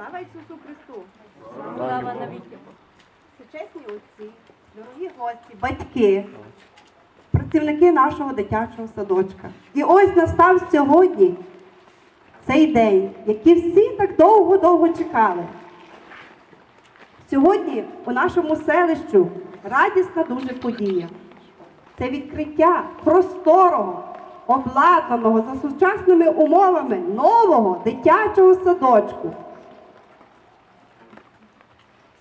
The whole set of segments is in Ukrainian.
Слава Ісусу Христу! Слава навіки. Всечесні отці, дорогі гості, батьки, працівники нашого дитячого садочка. І ось настав сьогодні цей день, який всі так довго-довго чекали. Сьогодні у нашому селищу радісна дуже подія. Це відкриття просторого, обладнаного за сучасними умовами нового дитячого садочку.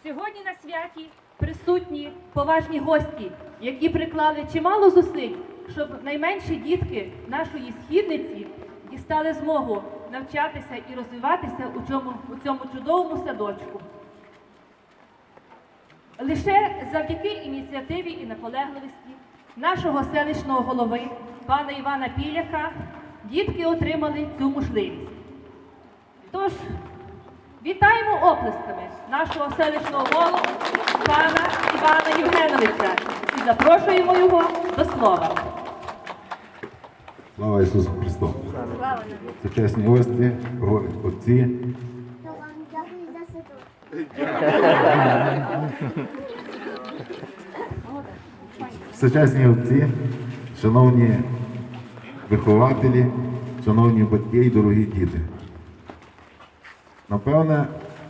Сьогодні на святі присутні поважні гості, які приклали чимало зусиль, щоб найменші дітки нашої східниці дістали змогу навчатися і розвиватися у цьому, у цьому чудовому садочку. Лише завдяки ініціативі і наполегливості нашого селищного голови пана Івана Піляка дітки отримали цю можливість. Тож вітаємо оплесками нашого селищного голову пана Івана Євгеновича і запрошуємо його до слова. Слава Ісусу Христу! Це чесні гості, го- отці, всечесні отці, шановні вихователі, шановні батьки і дорогі діти. Напевне,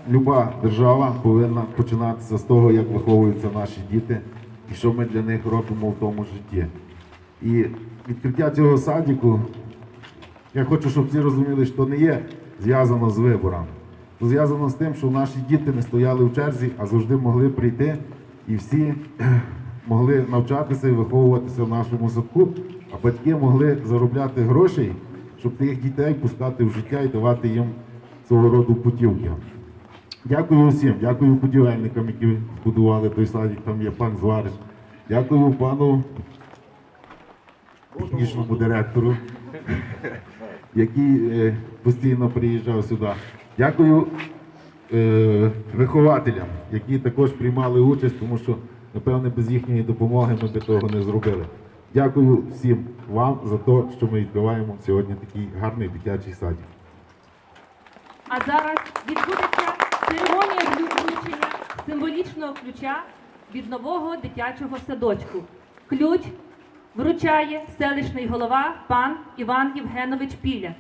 люба держава повинна починатися з того, як виховуються наші діти і що ми для них робимо в тому житті. І відкриття цього садіку, я хочу, щоб всі розуміли, що не є зв'язано з виборами. Це зв'язано з тим, що наші діти не стояли в черзі, а завжди могли прийти і всі могли навчатися і виховуватися в нашому садку, а батьки могли заробляти грошей, щоб тих дітей пускати в життя і давати їм свого роду путівки. Дякую усім, дякую будівельникам, які збудували той садик, там є пан Зварич. Дякую пану технічному директору, який е, постійно приїжджав сюди. Дякую е, вихователям, які також приймали участь, тому що, напевне, без їхньої допомоги ми би того не зробили. Дякую всім вам за те, що ми відкриваємо сьогодні такий гарний дитячий садик. А зараз відбудеться церемонія включення символічного ключа від нового дитячого садочку. Ключ вручає селищний голова пан Іван Євгенович Піляк.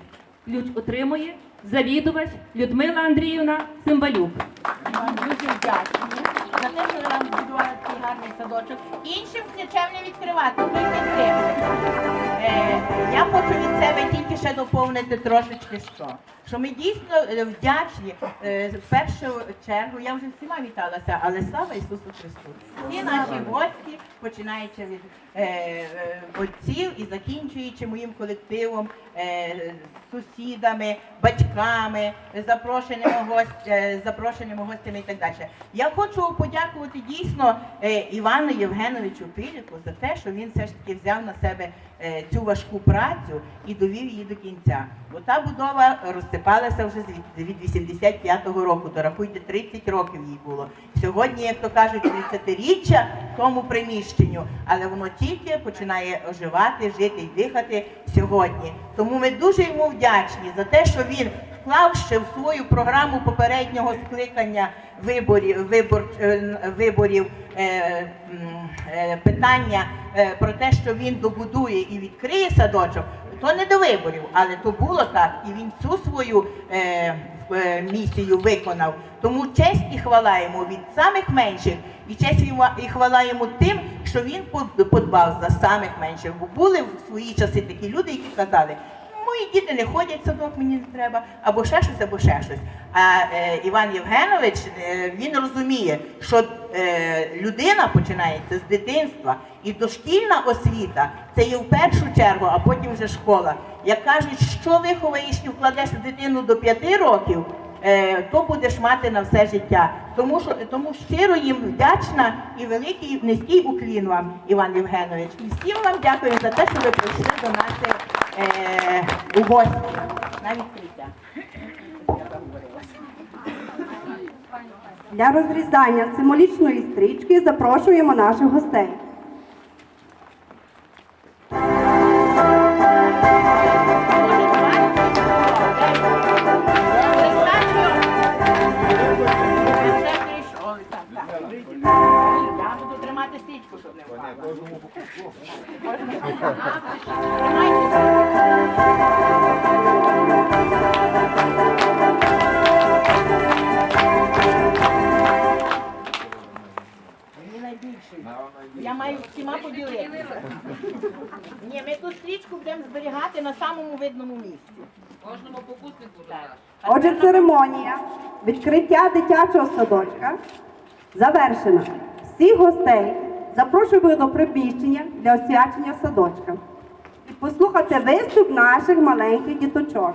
Ключ отримує завідувач Людмила Андріївна Цимбалюк. Дуже вдячні що нам збудували цей гарний садочок. Іншим ключем не відкривати. Е, я хочу від себе тільки ще доповнити трошечки що. Що ми дійсно е, вдячні е, в першу чергу, я вже всіма віталася, але слава Ісусу Христу. І наші гості, починаючи від е, е, отців і закінчуючи моїм колективом, е, сусідами, батьками, запрошеними гостями, запрошеними гостями і так далі. Я хочу подякувати дійсно е, Івану Євгеновичу Пиліку за те, що він все ж таки взяв на себе е, цю важку працю і довів її до кінця. Бо та будова розсипалася вже від 85-го року, то рахуйте, 30 років їй було. Сьогодні, як то кажуть, 30-річчя тому приміщенню, але воно тільки починає оживати, жити і дихати сьогодні. Тому ми дуже йому вдячні за те, що він ще в свою програму попереднього скликання виборів, вибор, е, виборів е, е, питання е, про те, що він добудує і відкриє садочок. То не до виборів, але то було так, і він цю свою е, е, місію виконав. Тому честь і хвала йому від самих менших, і честь і хвала йому тим, що він подбав за самих менших. Бо були в свої часи такі люди, які казали, мої діти не ходять в садок, мені не треба, або ще щось, або ще щось. А е, Іван Євгенович е, він розуміє, що е, людина починається з дитинства, і дошкільна освіта це є в першу чергу, а потім вже школа. Як кажуть, що виховаєш і вкладеш в дитину до п'яти років. е, То будеш мати на все життя. Тому що тому щиро їм вдячна і великий низький уклін вам, Іван Євгенович. І всім вам дякую за те, що ви прийшли до нас е, у гості на відкриття. Для розрізання символічної стрічки запрошуємо наших гостей. Я маю всіма поділитися. Ні, ми ту стрічку будемо зберігати на самому видному місці. Кожному покуснику Так. Отже, церемонія відкриття дитячого садочка завершена. Всіх гостей запрошую до приміщення для освячення садочка і послухати виступ наших маленьких діточок.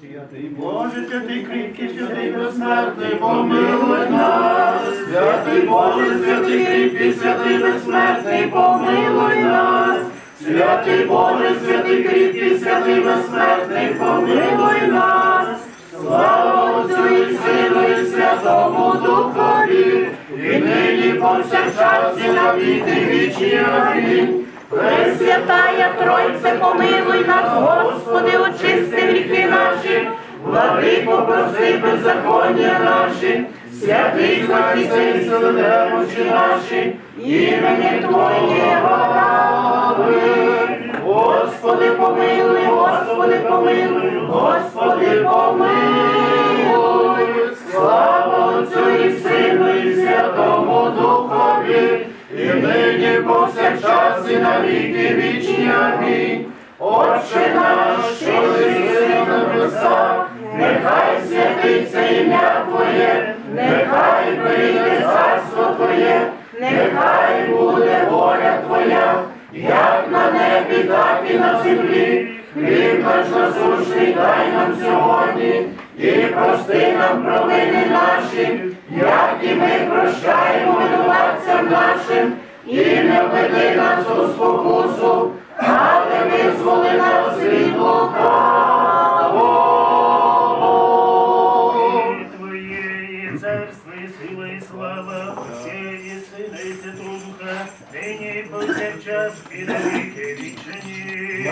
Святий Боже, святий кріпкий, святий безсмертний, помилуй нас. Святий Боже, святий кріпкий, святий безсмертний, помилуй нас. Святий Боже, святий кріпкий, святий безсмертний, помилуй нас. Слава Отцю і Сину і Святому Духові, і нині повсякчас і на віки вічні. Амінь. Пресвятая Тройце, помилуй нас, Господи, очисти гріхи наші, владико, прости беззаконня наші, святий спаси сили немочі наші, імені Твоє раби. Господи, помилуй, Господи, помилуй, Господи, помилуй. Слава Отцю і Сину і Святому Духові, і нині повсякчас і на віки вічні. Амінь. Отче наш, що єси на небесах, нехай святиться ім'я Твоє, нехай прийде царство Твоє, нехай буде воля Твоя, як на небі, так і на землі. Хліб наш насущний дай нам сьогодні, і прости нам провини наші, як і ми прощаємо винуватцям нашим, і не введи нас у спокусу,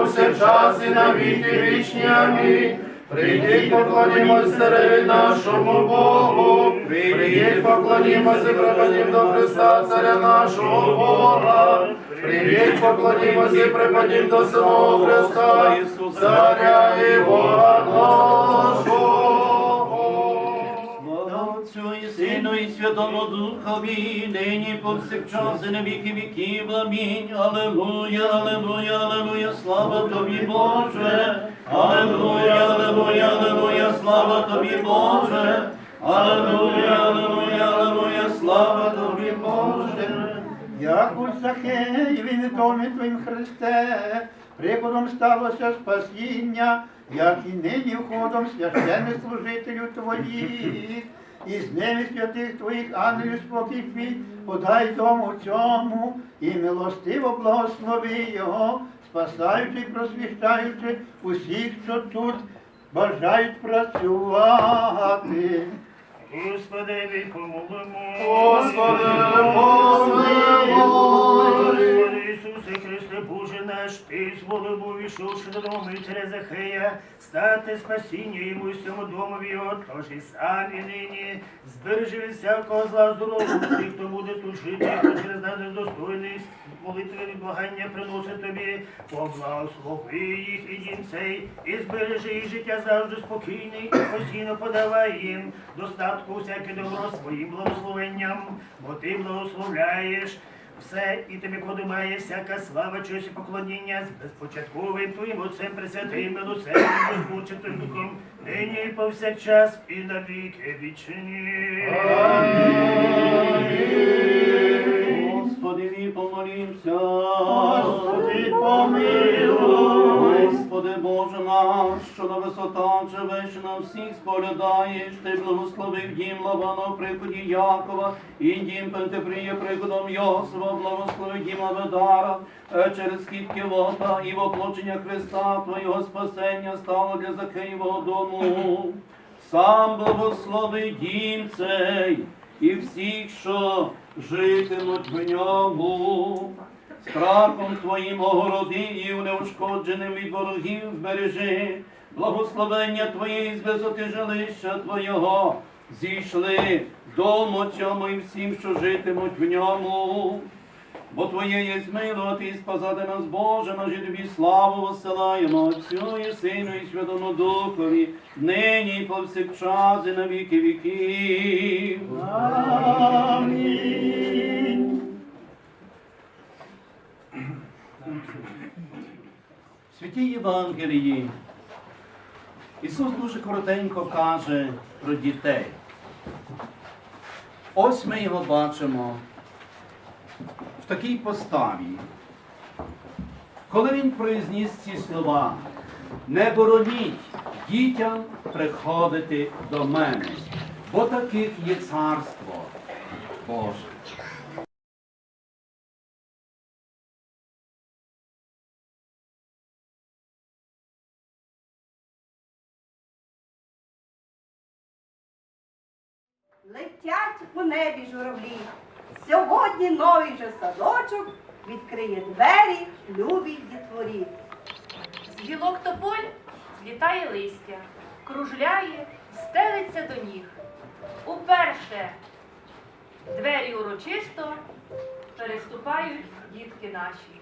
Повсякчас і на віки вічні. Амінь. Прийдіть, поклонімось цареві нашому Богу, прийдіть, поклонімося, припадім до Христа, царя нашого Бога. Прийдіть, поклонімося, припадім до самого Христа, царя і Бога нашого. Сину і Святому Духові, нині повсякчас і на віки віків. Амінь. Алелуя, алелуя, алелуя, слава тобі, Боже. Алелуя, алелуя, алелуя, слава тобі, Боже. Алелуя, алелуя, алелуя, слава тобі, Боже. Як у Захеєві відомі Твоїм Христе, прикладом сталося спасіння, як і нині входом священних служителів Твоїх, і з ними святих Твоїх ангелів спокій твій, подай дому цьому, і милостиво благослови його, спасаючи і просвіщаючи усіх, що тут бажають працювати. Господи, помолимо. Господи, помилуй. Христе, Боже наш, Ти зволив, увійшовши до дому Митаря Захея, стати спасіння йому і всьому домові, і сам і нині збережи від всякого зла здоров'я тих, хто буде тут жити, хто через нас недостойний молитви від благання приносить тобі, поблагослови їх і дім і збережи їх життя завжди спокійне, і постійно подавай їм достатку всяке добро своїм благословенням, бо ти благословляєш. Все і тобі подумає всяка слава, честь і поклоніння з безпочатковим твоїм Отцем Пресвятим, милосердним, безпочатим Духом, нині і повсякчас, і навіки вічні. Господи, помолімся. Господи, помилуй. Господи, Боже наш, що на висотах живеш на всіх споглядаєш, ти благословив дім Лавана приході Якова, і дім Пентепрія прикладом Йосифа, благослови дім Аведара, е, через хід Кивота і воплочення Христа Твоєго спасення стало для Закиєвого дому. Сам благослови дім цей і всіх, що житимуть в ньому. Страхом Твоїм огороди і неушкодженим від ворогів збережи, благословення Твоє з висоти жилища Твого зійшли дому цьому і всім, що житимуть в ньому. Бо Твоє є змилувати і спасати нас, Боже, наш і тобі славу посилаємо Отцю і Сину і Святому Духові, нині і повсякчас і на віки віків. Амінь. Святій Євангелії Ісус дуже коротенько каже про дітей. Ось ми його бачимо в такій поставі. Коли він произніс ці слова, не бороніть дітям приходити до мене, бо таких є царство Боже. Летять у небі журавлі. Сьогодні новий же садочок відкриє двері любій дітворі. З гілок тополь злітає листя, кружляє, стелиться до ніг. Уперше двері урочисто переступають дітки наші.